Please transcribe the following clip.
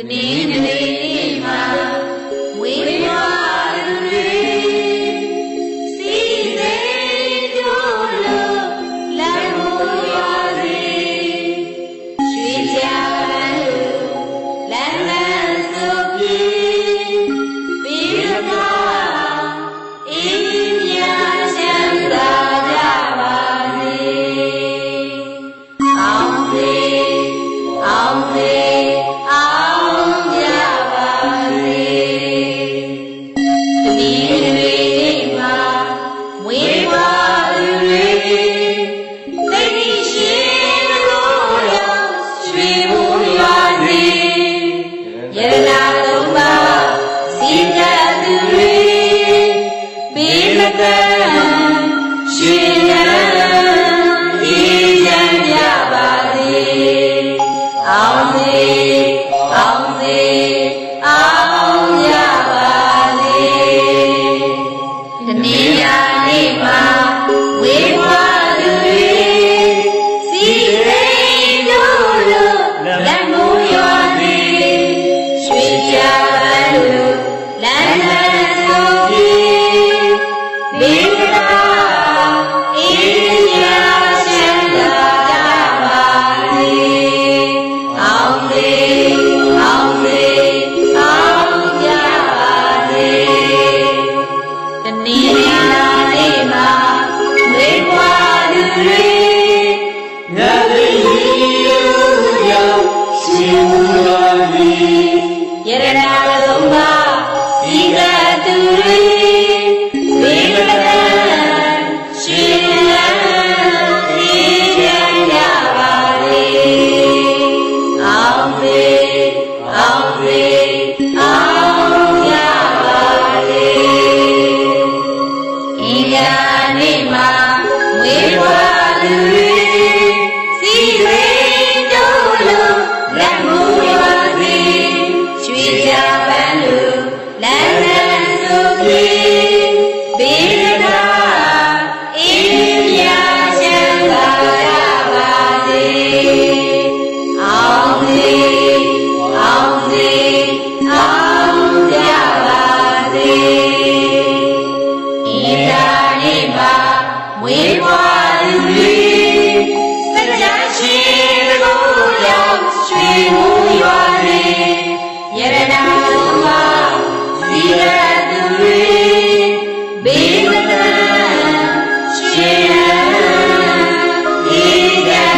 တနည်းနည်း Amen. သူတွေဝိမတန်ရှင်လန်းသိကြရပါလေအောင်လေအောင်လေအောင်ရပါလေဤကနေ့မှာမွေးဖွားသူတွေစီတွေတို့လိုလက်မှုရပါစေရွှေချပန်းလူ Amen.